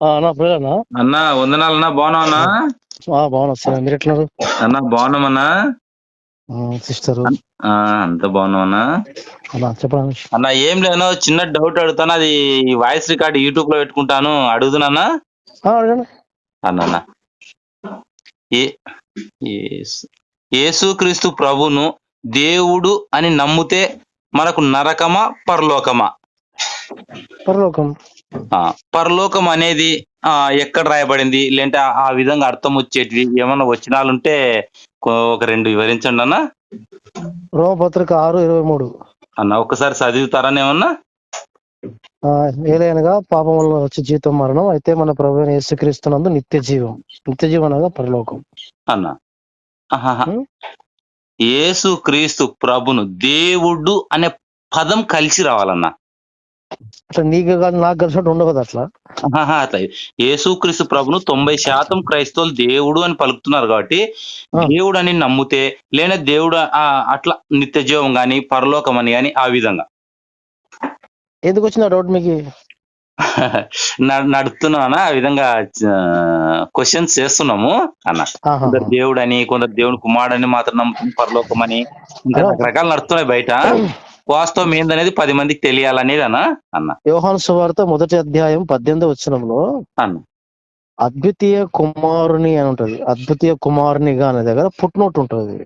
అన్నా బ్రదర్నా అన్నా? వందనాలన్నా బాగున్నావన్నా బాగున్నా సార్ మీరు ఎట్లున్నారు? అన్నా బాగున్నామన్నా? సిస్టర్. అంత బాగున్నామన్నా అన్నా? చెప్పండి అన్నా ఏం లేను చిన్న డౌట్ అడుగుతాను అది వాయిస్ రికార్డ్ యూట్యూబ్లో పెట్టుకుంటాను అడుగుతున్నా అన్నా? యేసుక్రీస్తు ప్రభును దేవుడు అని నమ్మితే మనకు నరకమా పరలోకమా? పరలోకం. పరలోకం అనేది ఆ ఎక్కడ రాయబడింది? లేదంటే ఆ- విధంగా అర్థం వచ్చేటివి ఏమన్నా వచ్చినాలుంటే ఒక రెండు వివరించండి అన్న. రోమపత్రిక ఆరు ఇరవై మూడు. అన్న ఒక్కసారి చదువుతారని ఏమన్నా? ఏలైనగా పాపం వల్ల వచ్చే జీవితం మరణం అయితే మన ప్రభు అయిన యేసుక్రీస్తునందు నిత్య జీవం. నిత్య జీవం అనగా పరలోకం. అన్న. యేసు క్రీస్తు ప్రభును దేవుడు అనే పదం కలిసి రావాలన్న. అట్లా నీకు కాదు నాకు కలిసినట్టు ఉండవు కదా అట్లా. అట్లా. యేసుక్రీస్తు ప్రభును తొంభై శాతం క్రైస్తవులు దేవుడు అని పలుకుతున్నారు కాబట్టి. దేవుడు అని నమ్మితే లేని దేవుడు అట్లా నిత్య జీవం గాని పరలోకం అని గాని ఆ విధంగా. ఎందుకు వచ్చిన డౌట్ మీకు? నడుపుతున్నానా? ఆ విధంగా క్వశ్చన్స్ చేస్తున్నాము అన్న. కొందరు దేవుడు అని కొందరు దేవుడు కుమారుడని మాత్రం నమ్ముతుంది పరలోకం అని ఇంకా. రకరకాలు నడుస్తున్నాయి బయట. వాస్తవం ఏందనేది పది మందికి తెలియాలనేది అన్న. అన్న యోహాను సువార్త మొదటి అధ్యాయం పద్దెనిమిది వచనంలో అన్న. అద్వితీయ కుమారుని అని ఉంటది. అద్వితీయ కుమారునిగా అనే దగ్గర పుట్నోట్ ఉంటది.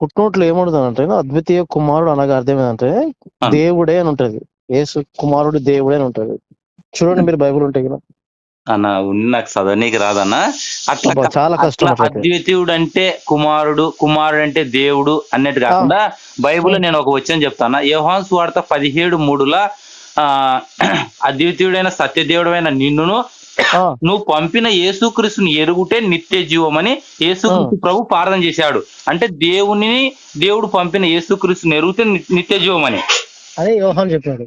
పుట్నోట్లు ఏముంటది అంటే అద్వితీయ కుమారుడు అనగా అర్థం ఏంటంటే. దేవుడే అని ఉంటది. యేసు కుమారుడు దేవుడే అని ఉంటది. చూడండి మీరు బైబిల్ ఉంటే కదా అన్న ఉన్ని నాకు చదవనీకి రాదన్న. అట్లా చాలా కష్టం. అద్వితీయుడు అంటే కుమారుడు కుమారుడు అంటే దేవుడు అన్నట్టు కాకుండా బైబిల్లో నేను ఒక వచనం చెప్తాను యోహాన్ సువార్త పదిహేడు మూడులా ఆ అద్వితీయుడైన సత్యదేవుడైన నిన్నును నువ్వు పంపిన యేసుక్రీస్తుని ఎరుగుటే నిత్య జీవమని యేసుక్రీస్తు ప్రభు ప్రార్థన చేశాడు. అంటే దేవుని దేవుడు పంపిన యేసుక్రీస్తుని ఎరుగుతే నిత్య జీవమని. అని యోహాన్ చెప్పాడు.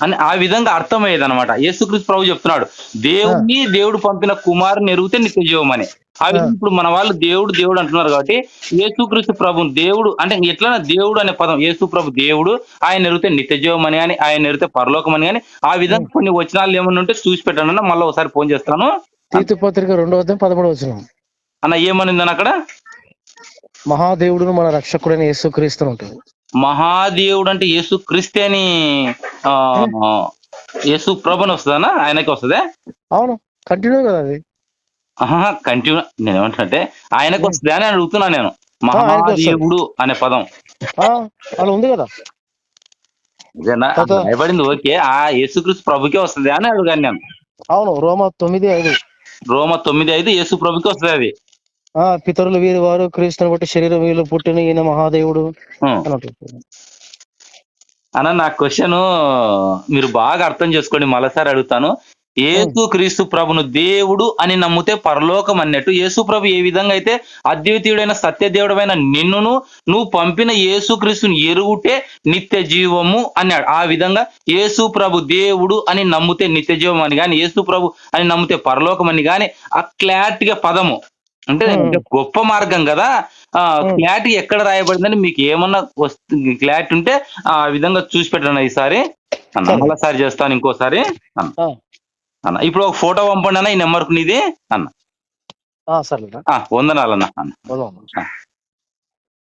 అని ఆ విధంగా అర్థమయ్యేది అనమాట యేసుక్రీస్తు ప్రభు చెప్తున్నాడు దేవుని దేవుడు పంపిన కుమారుని ఎరిగితే నిత్య జీవం అని ఆ. విధంగా ఇప్పుడు మన వాళ్ళు దేవుడు దేవుడు అంటున్నారు కాబట్టి యేసుక్రీస్తు ప్రభు దేవుడు అంటే ఎట్లా దేవుడు అనే పదం యేసు ప్రభు దేవుడు ఆయన ఎరిగితే నిత్య జీవం అని కానీ ఆయన ఎరిగితే పరలోకం అని కానీ ఆ విధంగా కొన్ని వచనాలు ఏమన్నా ఉంటే చూసి పెట్టండి అన్న మళ్ళీ ఒకసారి ఫోన్ చేస్తాను. తీతు పత్రిక రెండో అధ్యాయం పదమూడు వచనం. అన్న ఏమనిందని అక్కడ? మహాదేవుడును మన రక్షకుడైన యేసుక్రీస్తు ఉంటుంది. మహాదేవుడు అంటే యేసు క్రిస్తే అని ఆ, యేసు ప్రభు అని వస్తుందన్నా? ఆయనకి వస్తుందా? అవును కంటిన్యూ కదా అది. కంటిన్యూ నేను ఏమంటున్నట్టే ఆయనకు వస్తుంది అని అడుగుతున్నా నేను. వస్తది. మహాదేవుడు అనే పదం. అలా ఉంది కదా. భయపడింది ఓకే. ఆ యేసుక్రీస్తు ప్రభుకే వస్తుంది అని అడుగుతాను నేను. అవును రోమ తొమ్మిది ఐదు. రోమ తొమ్మిది ఐదు యేసు ప్రభుకి వస్తుంది అది? ఆ పితరులు వీరి వారు క్రీస్తుని బట్టి శరీరం వీళ్ళు పుట్టిన ఈయన మహాదేవుడు అన్న నా క్వశ్చన్ మీరు బాగా అర్థం చేసుకోండి. మరోసారి అడుగుతాను. యేసు క్రీస్తు ప్రభును దేవుడు అని నమ్మితే పరలోకం అన్నట్టు యేసు ప్రభు ఏ విధంగా అయితే అద్వితీయుడైన సత్యదేవుడమైన నిన్నును నువ్వు పంపిన యేసు క్రీస్తుని ఎరుగుటే నిత్య జీవము అన్నాడు. ఆ విధంగా యేసు ప్రభు దేవుడు అని నమ్మితే నిత్య జీవం అని కానీ యేసు ప్రభు అని నమ్మితే పరలోకం అని కానీ ఆ క్లారిటీగా పదము అంటే గొప్ప మార్గం కదా. ఆ. క్లారిటీ ఎక్కడ రాయబడిందని మీకు ఏమన్నా వస్తుంది క్లారిటీ ఉంటే ఆ విధంగా చూసి పెట్టండి ఈసారి. అన్న. మళ్ళీసారి చేస్తాను ఇంకోసారి. అన్న. అన్న ఇప్పుడు ఒక ఫోటో పంపండి అన్న ఈ నెంబర్కు నీది. అన్న. వందనాలన్న అన్న.